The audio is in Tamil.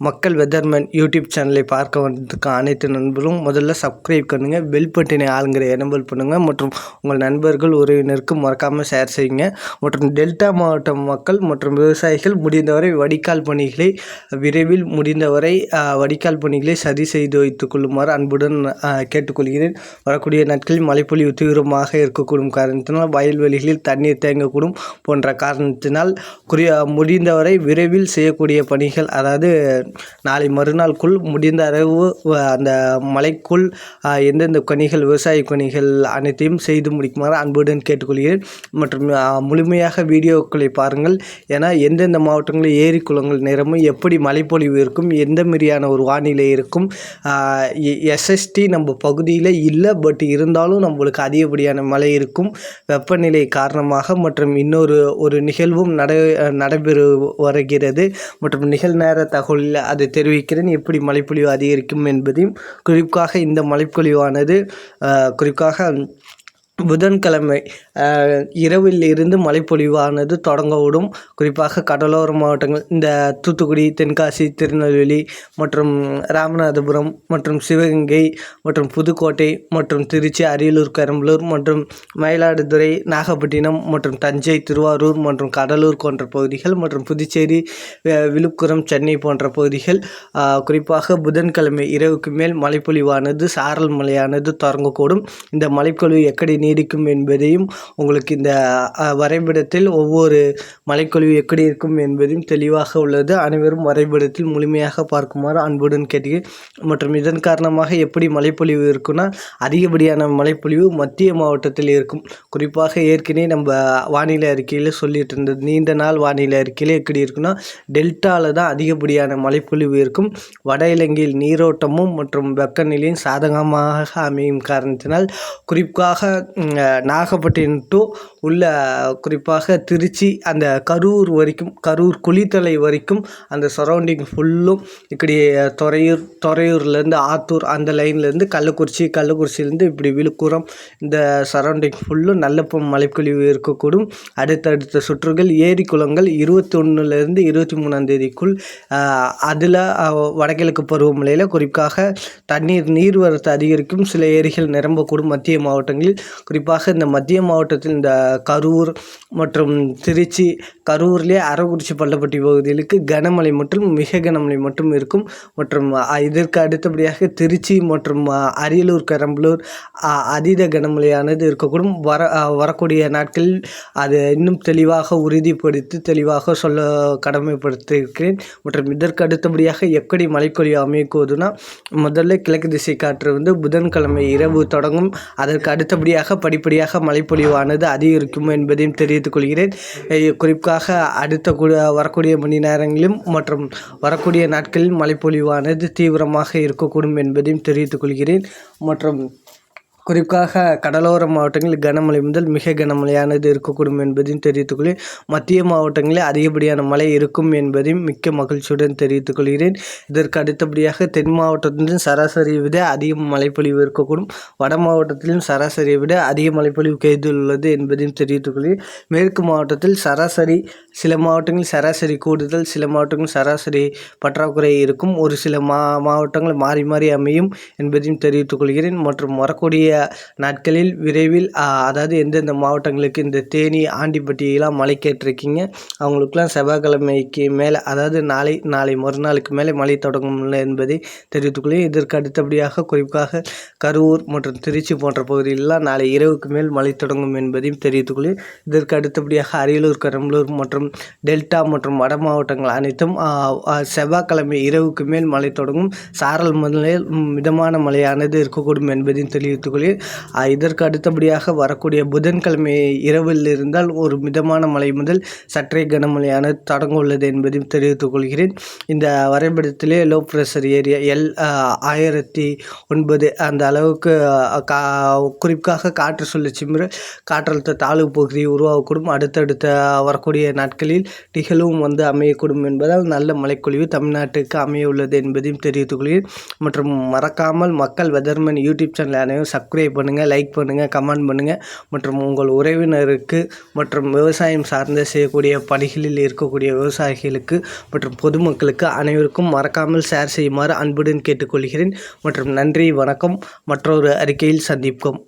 மக்கள் வெதர்மேன் யூடியூப் சேனலை பார்க்க வந்ததுக்கு அனைத்து நண்பரும் முதல்ல சப்ஸ்கிரைப் பண்ணுங்கள் பெல் பட்டினை ஆளுங்கிற எனபிள் பண்ணுங்கள் மற்றும் உங்கள் நண்பர்கள் உறவினருக்கு மறக்காமல் ஷேர் செய்யுங்க. மற்றும் டெல்டா மாவட்ட மக்கள் மற்றும் விவசாயிகள் முடிந்தவரை வடிகால் பணிகளை விரைவில் முடிந்தவரை வடிகால் பணிகளை சரி செய்து வைத்துக் கொள்ளுமாறு அன்புடன் கேட்டுக்கொள்கிறேன். வரக்கூடிய நாட்களில் மழைப்பொழிவு தீவிரமாக இருக்கக்கூடும் காரணத்தினால் வயல்வெளிகளில் தண்ணீர் தேங்கக்கூடும் போன்ற காரணத்தினால் குறி முடிந்தவரை விரைவில் செய்யக்கூடிய பணிகள் அதாவது நாளை மறுநாளுக்குள் முடிந்த அளவு அந்த மலைக்குள் எந்தெந்த பணிகள் விவசாய பணிகள் அனைத்தையும் செய்து முடிக்குமாறு அன்புடன் கேட்டுக்கொள்கிறேன். மற்றும் முழுமையாக வீடியோக்களை பாருங்கள். ஏன்னா எந்தெந்த மாவட்டங்களில் ஏரி குளங்கள் நிறமும் எப்படி மழைப்பொழிவு இருக்கும் எந்த மாதிரியான ஒரு வானிலை இருக்கும் எஸ்எஸ்டி நம்ம பகுதியில் இல்லை பட் இருந்தாலும் நம்மளுக்கு அதிகப்படியான மழை இருக்கும். வெப்பநிலை காரணமாக மற்றும் இன்னொரு ஒரு நிகழ்வும் நட நடைபெறு வருகிறது. மற்றும் நிகழ்நேர தகவலில் அதை தெரிவிக்கிறேன். எப்படி மழைப்பொழிவு அதிகரிக்கும் என்பதையும் குறிப்பாக இந்த மழைப்பொழிவானது குறிப்பாக புதன்கிழமை இரவில் இருந்து மழைப்பொழிவானது தொடங்கவிடும். குறிப்பாக கடலோர மாவட்டங்கள் இந்த தூத்துக்குடி தென்காசி திருநெல்வேலி மற்றும் ராமநாதபுரம் மற்றும் சிவகங்கை மற்றும் புதுக்கோட்டை மற்றும் திருச்சி அரியலூர் பெரம்பலூர் மற்றும் மயிலாடுதுறை நாகப்பட்டினம் மற்றும் தஞ்சை திருவாரூர் மற்றும் கடலூர் போன்ற பகுதிகள் மற்றும் புதுச்சேரி விழுப்புரம் சென்னை போன்ற பகுதிகள் குறிப்பாக புதன்கிழமை இரவுக்கு மேல் மழைப்பொழிவானது சாரல் மழையானது தொடங்கக்கூடும். இந்த மழைப்பொழிவு எக்கடி நீடிக்கும் என்பதையும் உங்களுக்கு இந்த வரைபடத்தில் ஒவ்வொரு மழைப்பொழிவு எப்படி இருக்கும் என்பதையும் தெளிவாக உள்ளது. அனைவரும் வரைபடத்தில் முழுமையாக பார்க்குமாறு அன்புடன் கேட்டு மற்றும் இதன் காரணமாக எப்படி மழைப்பொழிவு இருக்குன்னா அதிகப்படியான மழைப்பொழிவு மத்திய மாவட்டத்தில் இருக்கும். குறிப்பாக ஏற்கனவே நம்ம வானிலை அறிக்கையில் சொல்லிட்டு இருந்தது நீண்ட நாள் வானிலை அறிக்கையில் எப்படி இருக்குன்னா டெல்டாவில் தான் அதிகப்படியான மழைப்பொழிவு இருக்கும். வட இலங்கையில் நீரோட்டமும் மற்றும் வெப்பநிலையும் சாதகமாக அமையும் காரணத்தினால் குறிப்பாக நாகப்பட்டினம் டு உள்ள குறிப்பாக திருச்சி அந்த கரூர் வரைக்கும் கரூர் குளித்தலை வரைக்கும் அந்த சரௌண்டிங் ஃபுல்லும் இப்படி துறையூர் துறையூர்லேருந்து ஆத்தூர் அந்த லைன்லேருந்து கள்ளக்குறிச்சி கள்ளக்குறிச்சியிலேருந்து இப்படி விழுப்புரம் இந்த சரௌண்டிங் ஃபுல்லும் நல்ல ப- மழைப்பொழிவு இருக்கக்கூடும். அடுத்தடுத்த சுற்றுகள் ஏரி குளங்கள் இருபத்தி ஒன்றுலேருந்து இருபத்தி மூணாம் தேதிக்குள் அதில் வடகிழக்கு பருவமழையில் குறிப்பாக தண்ணீர் நீர்வரத்து அதிகரிக்கும். சில ஏரிகள் நிரம்பக்கூடும். மத்திய மாவட்டங்களில் குறிப்பாக இந்த மத்திய மாவட்டத்தில் இந்த கரூர் மற்றும் திருச்சி கரூர்லேயே அரவக்குறிச்சி பள்ளப்பட்டி பகுதிகளுக்கு கனமழை மற்றும் மிக கனமழை மட்டும் இருக்கும். மற்றும் இதற்கு அடுத்தபடியாக திருச்சி மற்றும் அரியலூர் பெரம்பலூர் அதீத கனமழையானது இருக்கக்கூடும். வர வரக்கூடிய நாட்களில் அது இன்னும் தெளிவாக உறுதிப்படுத்தி தெளிவாக சொல்ல கடமைப்படுத்தியிருக்கிறேன். மற்றும் இதற்கு அடுத்தபடியாக எப்படி மழைப்பொழிவு அமைக்குவதுனா முதல்ல கிழக்கு திசை காற்று வந்து புதன்கிழமை இரவு தொடங்கும். அதற்கு அடுத்தபடியாக படிப்படியாக மழைப்பொழிவானது அதிகரிக்கும் என்பதையும் தெரிவித்துக் கொள்கிறேன். குறிப்பாக அடுத்த கூட வரக்கூடிய மணி நேரங்களிலும் மற்றும் வரக்கூடிய நாட்களில் மழைப்பொழிவானது தீவிரமாக இருக்கக்கூடும் என்பதையும் தெரிவித்துக் கொள்கிறேன். மற்றும் குறிப்பாக கடலோர மாவட்டங்களில் கனமழை முதல் மிக கனமழையானது இருக்கக்கூடும் என்பதையும் தெரிவித்துக் மத்திய மாவட்டங்களில் அதிகப்படியான மழை இருக்கும் என்பதையும் மிக்க மகிழ்ச்சியுடன் தெரிவித்துக் கொள்கிறேன். இதற்கு அடுத்தபடியாக தென் மாவட்டத்திலும் சராசரியை விட அதிக மழைப்பொழிவு இருக்கக்கூடும். வட மாவட்டத்திலும் சராசரியை விட அதிக மழைப்பொழிவு பெய்துள்ளது என்பதையும் தெரிவித்துக் கொள்கிறேன். மேற்கு மாவட்டத்தில் சராசரி சில மாவட்டங்களில் சராசரி கூடுதல் சில மாவட்டங்களில் சராசரி பற்றாக்குறை இருக்கும். ஒரு சில மா மாவட்டங்கள் மாறி மாறி அமையும் என்பதையும் தெரிவித்துக் கொள்கிறேன். மற்றும் வரக்கூடிய நாட்களில் விரைவில் அதாவது எந்தெந்த மாவட்டங்களுக்கு இந்த தேனி ஆண்டிப்பட்டியெல்லாம் மழை கேட்டிருக்கீங்க அவங்களுக்குலாம் செவ்வாய்க்கிழமைக்கு மேலே அதாவது நாளை நாளை மறுநாளுக்கு மேலே மழை தொடங்கும் என்பதை தெரிவித்துக் இதற்கு அடுத்தபடியாக குறிப்பாக கரூர் மற்றும் திருச்சி போன்ற பகுதிகளெலாம் நாளை இரவுக்கு மேல் மழை தொடங்கும் என்பதையும் தெரிவித்துக் இதற்கு அடுத்தபடியாக அரியலூர் பெரம்பலூர் மற்றும் டெல்டா மற்றும் வட மாவட்டங்கள் அனைத்தும் செவ்வாய்க்கிழமை இரவுக்கு மேல் மழை தொடங்கும். சாரல் முதலில் மிதமான மழையானது இருக்கக்கூடும் என்பதையும் தெரிவித்துக் கொள்கிறேன் இதற்கு அடுத்தபடியாக வரக்கூடிய புதன்கிழமை இரவில் இருந்தால் ஒரு மிதமான மழை முதல் சற்றே கனமழையான தொடங்க உள்ளது என்பதையும் தெரிவித்துக் கொள்கிறேன். இந்த வரைபடத்திலே லோ ப்ரெஷர் ஏரியா எல் ஆயிரத்தி ஒன்பது அந்த அளவுக்கு கா குறிப்பாக காற்று சுழற்சி முறை காற்றழுத்த தாழ்வு பகுதி உருவாகக்கூடும் அடுத்தடுத்த வரக்கூடிய நாட்களில் நிகழ்வும் வந்து அமையக்கூடும் என்பதால் நல்ல மழைக்குழிவு தமிழ்நாட்டுக்கு அமைய உள்ளது என்பதையும் தெரிவித்துக் கொள்கிறேன். மற்றும் மறக்காமல் மக்கள் வெதர்மன் யூடியூப் சேனல் அனைவரும் சக் சப்ஸ்கிரைப் பண்ணுங்கள் லைக் பண்ணுங்கள் கமெண்ட் பண்ணுங்கள் மற்றும் உங்கள் உறவினருக்கு மற்றும் விவசாயம் சார்ந்த செய்யக்கூடிய பணிகளில் இருக்கக்கூடிய விவசாயிகளுக்கு மற்றும் பொதுமக்களுக்கு அனைவருக்கும் மறக்காமல் ஷேர் செய்யுமாறு அன்புடன் கேட்டுக்கொள்கிறேன். மற்றும் நன்றி வணக்கம். மற்றொரு அறிக்கையில் சந்திப்போம்.